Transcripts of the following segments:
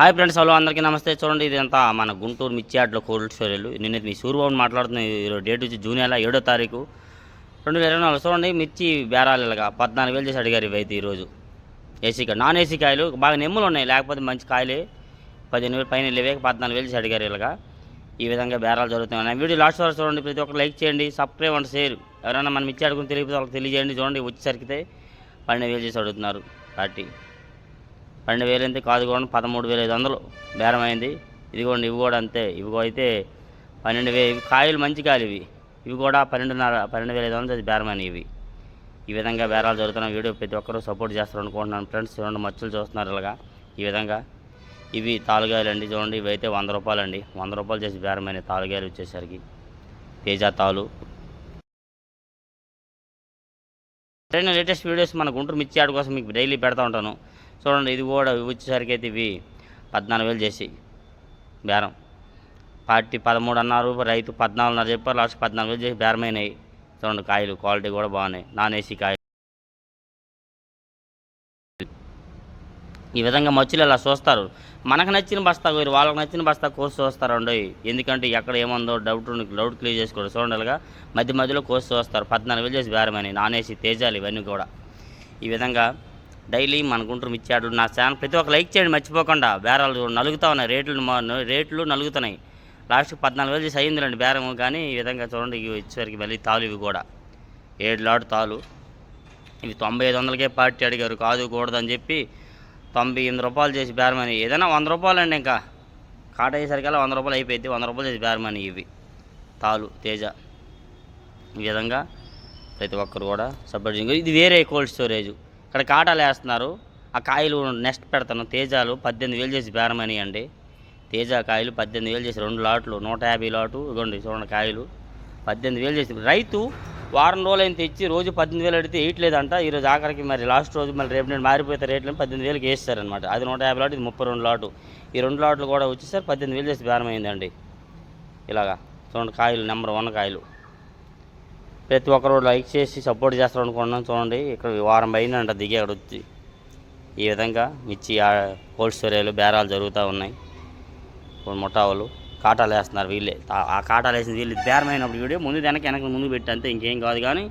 Hi friends hello అందరికీ నమస్తే. చూడండి ఇదంతా మన గుంటూరు మిర్చియాడ్లో కోల్డ్ స్టోరేలు నిన్న మీ సూర్యబాబు మాట్లాడుతున్న ఈరోజు డేట్ వచ్చి జూన్ నెల ఏడో తారీఖు. రెండు వేల ఇరవై నాలుగు చూడండి మిర్చి బేరాలు ఇలాగా పద్నాలుగు వేలు చేసి అడిగారు ఇవైతే ఈరోజు ఏసీ కాయలు నాన్ ఏసీ కాయలు బాగా నెమ్ములు ఉన్నాయి లేకపోతే మంచి కాయలే. పదిహేను వేలు పైన లేవే పద్నాలుగు వేలు చేసి అడిగారు ఇలాగా. ఈ విధంగా బేరాలు జరుగుతున్నాయి. నా వీడియో లాస్ట్ వరకు చూడండి ప్రతి ఒక్కరు లైక్ చేయండి సబ్స్క్రైబ్ అండ్ షేర్ ఎవరైనా మనం మిర్చి అడుగుని తెలియదు వాళ్ళకి తెలియజేయండి చూడండి వచ్చేసరికి పన్నెండు వేలు చేసి అడుగుతున్నారు పార్టీ. రెండు వేలు ఎంత కాదు కూడా పదమూడు వేల ఐదు వందలు బేరం అయింది ఇదిగోండి ఇవి కూడా అంతే. ఇవి అయితే పన్నెండు వేలు ఇవి కాయలు మంచి కాయలు ఇవి. ఇవి కూడా పన్నెండున్నర పన్నెండు వేల ఐదు వందలు బేరమైనవి ఇవి. ఈ విధంగా బేరాలు జరుగుతున్న వీడియో ప్రతి ఒక్కరూ సపోర్ట్ చేస్తారు అనుకుంటున్నాను. ఫ్రెండ్స్ చూడండి మచ్చలు చూస్తున్నారు ఇలాగా. ఈ విధంగా ఇవి తాలుగాయలు అండి చూడండి ఇవి అయితే వంద రూపాయలు అండి వంద రూపాయలు చేసి బేరమైన తాలుగాయలు వచ్చేసరికి తేజ తాలు. లేటెస్ట్ వీడియోస్ మన గుంటూరు మిర్చి ఆడ కోసం మీకు డైలీ పెడతా ఉంటాను. చూడండి ఇది కూడా వచ్చేసరికి అయితే ఇవి పద్నాలుగు వేలు చేసి బేరం. పార్టీ పదమూడు అన్నారు రైతు పద్నాలుగున్నర చెప్పారు లాస్ట్ పద్నాలుగు వేలు చేసి బేరమైనాయి. చూడండి కాయలు క్వాలిటీ కూడా బాగున్నాయి. నాన్ ఏసీ కాయలు. ఈ విధంగా మచ్చులు ఇలా చూస్తారు. మనకు నచ్చిన బస్తా కోరి వాళ్ళకి నచ్చిన బస్తా కోసి చూస్తారండి ఎందుకంటే ఎక్కడ ఏముందో డౌట్ డౌట్ క్లియర్ చేసుకోండి చూడండి ఇలాగా మధ్య మధ్యలో కోసి చూస్తారు. పద్నాలుగు వేలు చేసి బేరమని నాన్ తేజాలు ఇవన్నీ కూడా. ఈ విధంగా డైలీ మన గుంటూరు మిర్చాడు నా ఛానల్ ప్రతి ఒక్క లైక్ చేయండి మర్చిపోకుండా. బేరాలు చూడండి నలుగుతూ ఉన్నాయి. రేట్లు మా- రేట్లు నలుగుతున్నాయి. లాస్ట్ పద్నాలుగు వేలు చేసి అయిందిలేండి బేరం కానీ ఈ విధంగా చూడండి ఇవి వచ్చేసరికి మళ్ళీ తాలు ఇవి కూడా. ఏడు లాడు తాలు. ఇవి తొంభై ఐదు వందలకే పార్టీ అడిగారు. కాదు కూడదని చెప్పి తొంభై ఎనిమిది రూపాయలు చేసి బేరమని. ఏదైనా వంద రూపాయలు అండి ఇంకా. కాట అయ్యేసరికల్లా వంద రూపాయలు అయిపోయింది. వంద రూపాయలు చేసి బేరమని ఇవి. తాలు తేజ. ఈ విధంగా ప్రతి ఒక్కరు కూడా సపోర్ట్ ఇది వేరే కోల్డ్ స్టోరేజ్. ఇక్కడ కాటాలు వేస్తున్నారు. ఆ కాయలు నెక్స్ట్ పెడతాను. తేజాలు పద్దెనిమిది వేలు చేసి బేరమని అండి. తేజ కాయలు పద్దెనిమిది వేలు చేసి రెండు లాట్లు నూట యాభై లాటు ఇవ్వండి చూడండి కాయలు. పద్దెనిమిది వేలు చేసి రైతు వారం రోజులైన తెచ్చి రోజు పద్దెనిమిది వేలు అడిగితే వేయట్లేదంట ఈరోజు ఆఖరికి మరి లాస్ట్ రోజు మళ్ళీ రేపు నేను మారిపోతే రేట్లు పద్దెనిమిది వేలకి వేస్తారనమాట అది నూట యాభై లాటు ఇది ముప్పై రెండు లాటు ఈ రెండు లాట్లు కూడా వచ్చేసరికి పద్దెనిమిది వేలు చేసి బేరమైందండి. ఇలాగా చూడండి కాయలు నెంబర్ వన్ కాయలు. ప్రతి ఒక్కరు లైక్ చేసి సపోర్ట్ చేస్తారు అనుకుంటున్నాను చూడండి ఇక్కడ వారం అయిందంట దిగి అక్కడ వచ్చి. ఈ విధంగా మిర్చి ఆ- కోల్డ్ స్టోరేలు బేరాలు జరుగుతూ ఉన్నాయి. ఇప్పుడు ముఠావులు కాటాలు వేస్తున్నారు వీళ్ళే. ఆ- కాటాలు వేసిన వీళ్ళు బేరమైనప్పుడు వీడియో ముందు వెనక వెనక ముందు పెట్టి అంతే ఇంకేం కాదు కానీ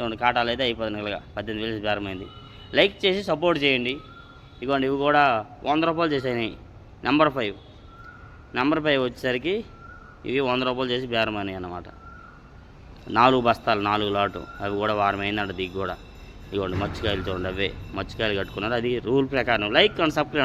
చూడండి కాటాలు అయితే అయిపోతుంది ఇలాగా పద్దెనిమిది వేలు బేరమైంది. లైక్ చేసి సపోర్ట్ చేయండి. ఇదిగోండి ఇవి కూడా వంద రూపాయలు చేసాయి నెంబర్ ఫైవ్. నెంబర్ ఫైవ్ వచ్చేసరికి ఇవి వంద రూపాయలు చేసి బేరమైనాయి అన్నమాట. నాలుగు బస్తాలు నాలుగు లాటు. అవి కూడా వారం అయిందంట దిగి కూడా. ఇవ్వండి మచ్చికాయలు చూడండి అవే. మచ్చికాయలు కట్టుకున్నారు. అది రూల్ ప్రకారం. Like and subscribe